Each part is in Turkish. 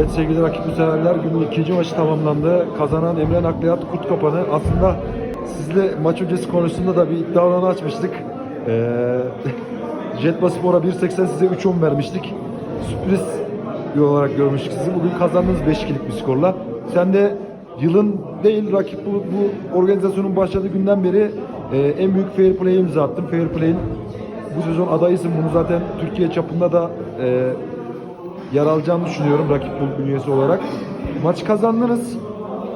Evet sevgili rakip severler günün ikinci maçı tamamlandı. Kazanan Emre Nakliyat Kurt Kapanı. Aslında sizle maç öncesi konusunda da bir iddia alanı açmıştık. Ee, Jetba Spor'a 1.80 size 3.10 vermiştik. Sürpriz olarak görmüştük sizi. Bugün kazandınız 5-2'lik bir skorla. Sen de yılın değil rakip bu, bu organizasyonun başladığı günden beri e, en büyük fair play'e imza attın. Fair play'in bu sezon adayısın. Bunu zaten Türkiye çapında da e, yer alacağını düşünüyorum rakip bünyesi olarak. Maç kazandınız.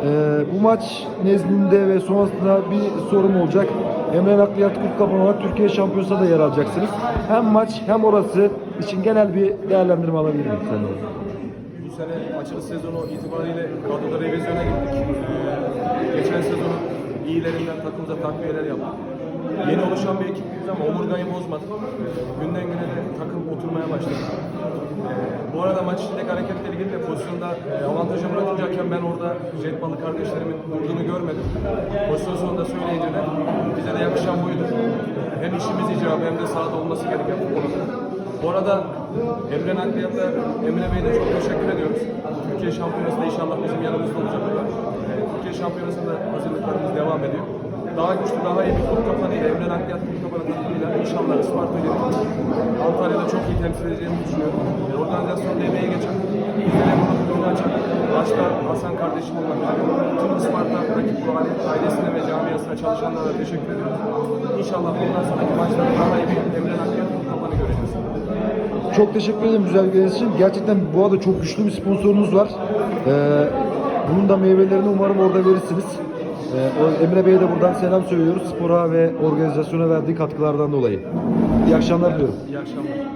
Ee, bu maç nezdinde ve sonrasında bir sorum olacak. Emre Nakliyat Kurt Kapan olarak Türkiye Şampiyonası'nda da yer alacaksınız. Hem maç hem orası için genel bir değerlendirme alabilir miyim senden? Bu sene açılış sezonu itibariyle kadroda revizyona gittik. Ee, geçen sezonun iyilerinden takımıza takviyeler yaptık. Yeni oluşan bir ekibiz ama omurgayı bozmadık. Ee, günden güne de takım oturmaya başladı. Ee, bu maç içindeki hareketle ilgili de pozisyonda e, avantajı bırakacakken ben orada Jetbalı kardeşlerimin vurduğunu görmedim. Pozisyon sonunda söyleyince de bize de yakışan buydu. Hem işimiz icabı hem de sahada olması gereken futbol. Bu arada Emre Nakliyat'ta Emre Bey'e de çok teşekkür ediyoruz. Türkiye Şampiyonası'nda inşallah bizim yanımızda olacaklar. Ee, Türkiye Şampiyonası'nda hazırlıklarımız devam ediyor. Daha güçlü, daha iyi bir kurt kafanıyla, Emre Nakliyat kafanı takımıyla inşallah Isparta gelip Antalya'da çok iyi temsil edeceğimi düşünüyorum. Hasan kardeşim olmak üzere tüm Isparta rakip ailesine ve camiasına çalışanlara teşekkür ediyorum. İnşallah bundan sonraki maçlarda daha iyi bir Emre Nakliyat kurt kafanı göreceğiz. Çok teşekkür ederim güzel geliniz için. Gerçekten bu arada çok güçlü bir sponsorunuz var. Ee, bunun da meyvelerini umarım orada verirsiniz. Ee, Emre Bey'e de buradan selam söylüyoruz. Spora ve organizasyona verdiği katkılardan dolayı. İyi akşamlar diliyorum. İyi akşamlar.